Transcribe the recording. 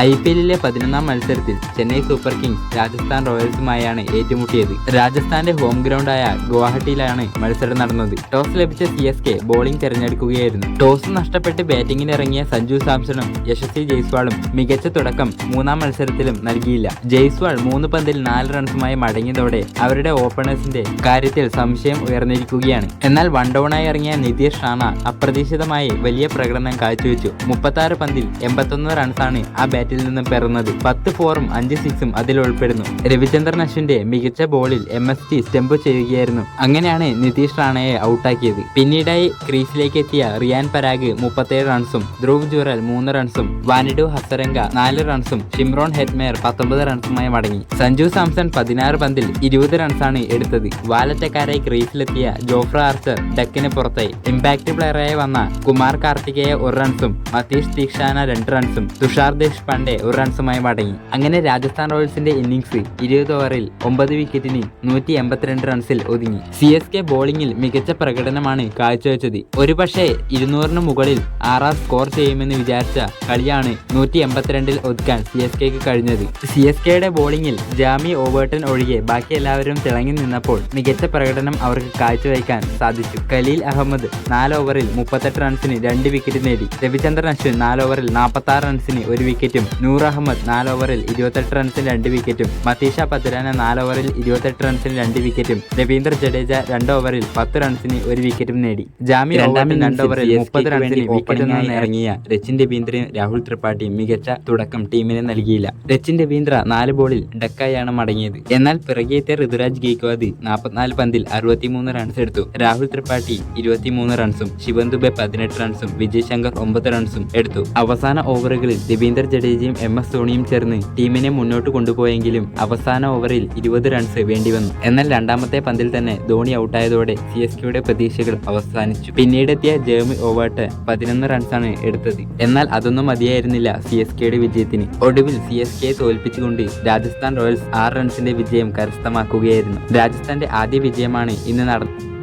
I P എല്ലിലെ പതിനൊന്നാം മത്സരത്തിൽ ചെന്നൈ സൂപ്പർ കിങ്സ് രാജസ്ഥാൻ റോയൽസുമായാണ് ഏറ്റുമുട്ടിയത്. രാജസ്ഥാന്റെ ഹോം ഗ്രൗണ്ടായ ഗുവാഹട്ടിയിലാണ് മത്സരം നടന്നത്. ടോസ് ലഭിച്ച സി എസ് കെ ബോളിംഗ് തെരഞ്ഞെടുക്കുകയായിരുന്നു. ടോസ് നഷ്ടപ്പെട്ട് ബാറ്റിംഗിനിറങ്ങിയ സഞ്ജു സാംസണും യശസ്വി ജയ്സ്വാളും മികച്ച തുടക്കം മൂന്നാം മത്സരത്തിലും നൽകിയില്ല. ജയ്സ്വാൾ മൂന്ന് പന്തിൽ നാല് റൺസുമായി മടങ്ങിയതോടെ അവരുടെ ഓപ്പണേഴ്സിന്റെ കാര്യത്തിൽ സംശയം ഉയർന്നിരിക്കുകയാണ്. എന്നാൽ വൺ ഡൗണായി ഇറങ്ങിയ നിതീഷ് റാണ അപ്രതീക്ഷിതമായി വലിയ പ്രകടനം കാഴ്ചവെച്ചു. മുപ്പത്തി പന്തിൽ എൺപത്തൊന്ന് റൺസാണ് ആ ബാറ്റിൽ നിന്നും പിറന്നത് പത്ത് ഫോറും അഞ്ച് സിക്സും അതിൽ ഉൾപ്പെടുന്നു. രവിചന്ദ്രൻ അശ്വിന്റെ മികച്ച ബോളിൽ എം എസ് ടി സ്റ്റെമ്പ് ചെയ്യുകയായിരുന്നു. അങ്ങനെയാണ് നിതീഷ് റാണയെ ഔട്ടാക്കിയത്. പിന്നീടായി ക്രീസിലേക്ക് എത്തിയ റിയാൻ പരാഗ് മുപ്പത്തേഴ് റൺസും ധ്രുവ് ജുറൽ മൂന്ന് റൺസും വാനിഡു ഹസരംഗ നാല് റൺസും ഷിംറോൺ ഹെറ്റ്മേർ പത്തൊമ്പത് റൺസുമായി മടങ്ങി. സഞ്ജു സാംസൺ പതിനാറ് പന്തിൽ ഇരുപത് റൺസാണ് എടുത്തത്. വാലറ്റക്കാരായി ക്രീസിലെത്തിയ ജോഫ്ര ആർച്ചർ ഡക്കിന് പുറത്തായി. ഇമ്പാക്ട് പ്ലെയറായി വന്ന കുമാർ കാർത്തികേയ ഒരു റൺസും മതീഷ് ദീക്ഷാന രണ്ട് റൺസും തുഷാർ ദേശ്പാണ്ഡെ ഒരു റൺസുമായി മടങ്ങി. അങ്ങനെ രാജസ്ഥാൻ റോയൽസിന്റെ ഇന്നിംഗ്സ് ഇരുപത് ഓവറിൽ ഒമ്പത് വിക്കറ്റിന് നൂറ്റി എൺപത്തിരണ്ട് റൺസിൽ ഒതുങ്ങി. സി എസ് കെ ബോളിംഗിൽ മികച്ച പ്രകടനമാണ് കാഴ്ചവെച്ചത്. ഒരുപക്ഷെ ഇരുന്നൂറിന് മുകളിൽ ആർ സ്കോർ ചെയ്യുമെന്ന് വിചാരിച്ച കളിയാണ് നൂറ്റി എൺപത്തിരണ്ടിൽ ഒതുക്കാൻ സി എസ് കെക്ക് കഴിഞ്ഞത്. സി എസ് കെയുടെ ബോളിംഗിൽ ജാമി ഓവേർട്ടൺ ഒഴികെ ബാക്കി എല്ലാവരും തിളങ്ങി നിന്നപ്പോൾ മികച്ച പ്രകടനം അവർക്ക് കാഴ്ചവെക്കാൻ സാധിച്ചു. ഖലീൽ അഹമ്മദ് നാല് ഓവറിൽ മുപ്പത്തെട്ട് റൺസിന് രണ്ട് വിക്കറ്റ് നേടി. രവിചന്ദ്രൻ അശ്വിൻ നാല് ഓവറിൽ നാൽപ്പത്തി ആറ് റൺസിന് ഒരു വിക്കറ്റും നൂർ അഹമ്മദ് നാല് ഓവറിൽ ഇരുപത്തെട്ട് റൺസിന് രണ്ട് വിക്കറ്റും മതീഷ പത്തിരാന നാല് ഓവറിൽ ഇരുപത്തെട്ട് റൺസിന് രണ്ട് വിക്കറ്റും രവീന്ദ്ര ജഡേജ രണ്ട് ഓവറിൽ പത്ത് റൺസിന് ഒരു വിക്കറ്റും നേടി. ജാമി രണ്ടാമിൽ രണ്ട് ഓവറിൽ മുപ്പത് റൺസിന് വിക്കറ്റ് ഇറങ്ങിയ രച്ചിൻ രവീന്ദ്രയും രാഹുൽ ത്രിപാഠിയും മികച്ച തുടക്കം ടീമിന് നൽകിയില്ല. രച്ചിൻ രവീന്ദ്ര നാല് ബോളിൽ ഡക്കായാണ് മടങ്ങിയത്. എന്നാൽ പിറകെത്തിയ ഋതുരാജ് ഗെയ്ക്വാദ് നാൽപ്പത്തിനാല് പന്തിൽ അറുപത്തിമൂന്ന് റൺസ് എടുത്തു. രാഹുൽ ത്രിപാഠി ഇരുപത്തിമൂന്ന് റൺസും ശിവൻ ദുബെ പതിനെട്ട് റൺസും വിജയ് ശങ്കർ ഒമ്പത് റൺസും എടുത്തു. അവസാന ഓവറുകളിൽ രവീന്ദ്ര ജഡേജയും എം എസ് ധോണിയും ചേർന്ന് ടീമിനെ മുന്നോട്ട് കൊണ്ടുപോയെങ്കിലും അവസാന ഓവറിൽ ഇരുപത് റൺസ് വേണ്ടിവന്നു. എന്നാൽ രണ്ടാമത്തെ പന്തിൽ തന്നെ ധോണി ഔട്ടായതോടെ സി എസ് കെയുടെ പ്രതീക്ഷകൾ അവസാനിച്ചു. പിന്നീടെത്തിയ ജേമി ഓവേർട്ട് പതിനൊന്ന് റൺസാണ് എടുത്തത്. എന്നാൽ അതൊന്നും മതിയായിരുന്നില്ല സി എസ് കെയുടെ വിജയത്തിന്. ഒടുവിൽ സി എസ് കെയെ തോൽപ്പിച്ചുകൊണ്ട് രാജസ്ഥാൻ റോയൽസ് ആറ് റൺസിന്റെ വിജയം കരസ്ഥമാക്കുകയായിരുന്നു. രാജസ്ഥാന്റെ ആദ്യ വിജയമാണ് ഇന്ന് നടന്നത്